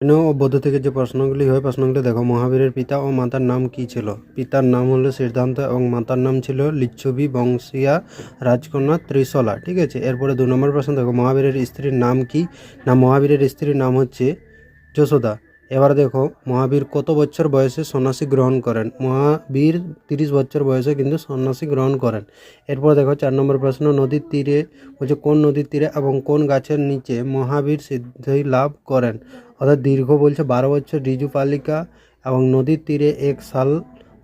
ও বৌদ্ধ থেকে যে প্রশ্নগুলি হয়, প্রশ্নগুলি দেখো। মহাবীরের পিতা ও মাতার নাম কি ছিল? পিতার নাম হলো সিদ্ধান্ত এবং মাতার নাম ছিল লিচ্ছবি বংশীয়া রাজকন্যা ত্রিশলা, ঠিক আছে? এরপরে দু নম্বর প্রশ্ন দেখো, মহাবীরের স্ত্রীর নাম কি? না, মহাবীরের স্ত্রীর নাম হচ্ছে যশোদা। এবার দেখো, মহাবীর কত বছর বয়সে সন্ন্যাসী গ্রহণ করেন? মহাবীর তিরিশ বছর বয়সে কিন্তু সন্ন্যাসী গ্রহণ করেন। এরপর দেখো, চার নম্বর প্রশ্ন, নদীর তীরে বলছে কোন নদীর তীরে এবং কোন গাছের নিচে মহাবীর সিদ্ধি লাভ করেন? অর্থাৎ দীর্ঘ বলছে বারো বছর রিজু পালিকা এবং নদীর তীরে এক সাল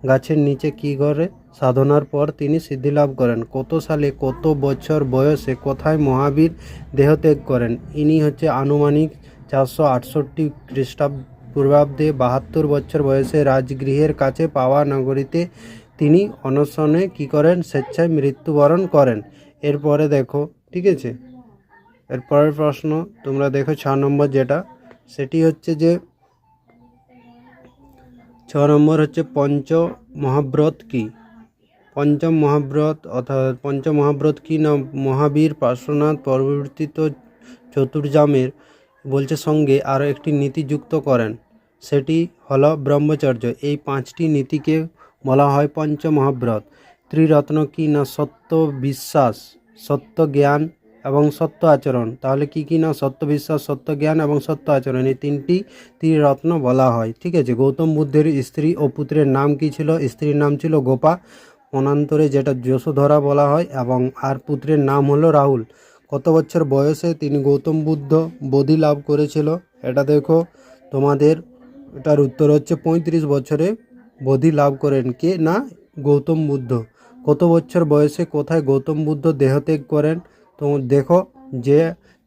গাছের নিচে কি করে সাধনার পর তিনি সিদ্ধি লাভ করেন। কত সালে, কত বছর বয়সে কোথায় মহাবীর দেহত্যাগ করেন? ইনি হচ্ছে আনুমানিক চারশো আটষট্টি খ্রিস্টাব্দ পূর্বাব্দে বাহাত্তর বছর বয়সে রাজগৃহের কাছে পাওয়া নগরীতে তিনি অনশনে কি করেন? স্বেচ্ছায় মৃত্যুবরণ করেন। এরপরে দেখো, ঠিক আছে? এরপরের প্রশ্ন তোমরা দেখো ছ নম্বর যেটা। সেটি হচ্ছে যে ছ নম্বর হচ্ছে পঞ্চ মহাব্রত কি? পঞ্চম মহাব্রত অর্থাৎ পঞ্চ মহাব্রত কি না? মহাবীর পার্শ্বনাথ পরিবর্তিত চতুর্জামের বলছে সঙ্গে আরও একটি নীতি যুক্ত করেন। সেটি হলো ব্রহ্মচর্য। এই পাঁচটি নীতিকে বলা হয় পঞ্চ মহাব্রত। ত্রিরত্ন কি না? সত্য বিশ্বাস, সত্য জ্ঞান এবং সত্য আচরণ। তাহলে কি কি না? সত্য বিশ্বাস, সত্য জ্ঞান এবং সত্য আচরণ। এই তিনটি ত্রিরত্ন বলা হয়। ঠিক আছে? গৌতম বুদ্ধের স্ত্রী ও পুত্রের নাম কি ছিল? স্ত্রীর নাম ছিল গোপা। অনান্তরে যেটা যশোধরা বলা হয় এবং আর পুত্রের নাম হলো রাহুল। কত বছর বয়সে তিনি গৌতম বুদ্ধ বোধি লাভ করেছিল? এটা দেখো। তোমাদের এটার উত্তর হচ্ছে পঁয়ত্রিশ বছরে বোধি লাভ করেন কে? না, গৌতম বুদ্ধ। কত বছর বয়সে কোথায় গৌতম বুদ্ধ দেহত্যাগ করেন? তো দেখো যে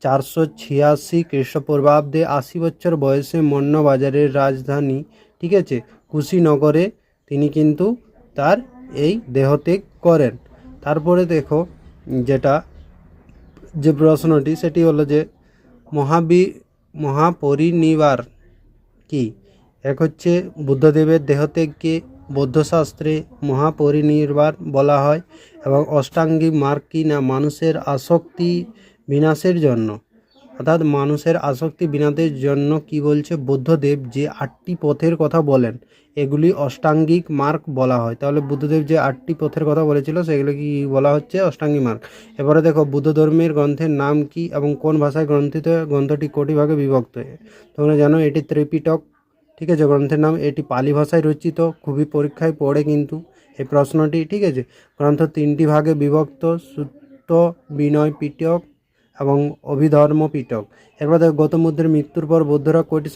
চারশো ছিয়াশি খ্রিস্টপূর্বাব্দে আশি বছর বয়সে মন্নবাজারের রাজধানী, ঠিক আছে? কুশীনগরে তিনি কিন্তু তার এই দেহত্যাগ করেন। তারপরে দেখো যেটা, যে প্রশ্নটি, সেটি হলো যে মহাবি, মহাপরিনিবার কি? এক হচ্ছে বুদ্ধদেবের দেহত্যাগকে বৌদ্ধশাস্ত্রে মহাপরিনির্বাণ বলা হয়। এবং অষ্টাঙ্গিক মার্গ কি না? মানুষের আসক্তি বিনাশের জন্য। অর্থাৎ মানুষের আসক্তি বিনাশের জন্য কি বলছে বুদ্ধদেব? যে আটটি পথের কথা বলেন, এগুলি অষ্টাঙ্গিক মার্গ বলা হয়। তাহলে বুদ্ধদেব যে আটটি পথের কথা বলেছিল, সেগুলো কি বলা হচ্ছে অষ্টাঙ্গিক মার্গ? এবারে দেখো, বুদ্ধ ধর্মের গ্রন্থের নাম কি এবং কোন ভাষায় গ্রন্থিত, গ্রন্থটি কোটি ভাগে বিভক্ত? তোমরা জানো, এটি ত্রিপিটক, ঠিক আছে? গ্রন্থের নাম এটি পালি ভাষায় রচিত, খুবই পরীক্ষায় পড়ে কিন্তু। এই প্রশ্নটি, ঠিক আছে? গ্রন্থ তিনটি ভাগে বিভক্ত সূত্র বিনয় পিটক এবং অভিধর্ম পিটক এরপর দেখো, গৌতম বুদ্ধের মৃত্যুর পর বৌদ্ধরা কয়টি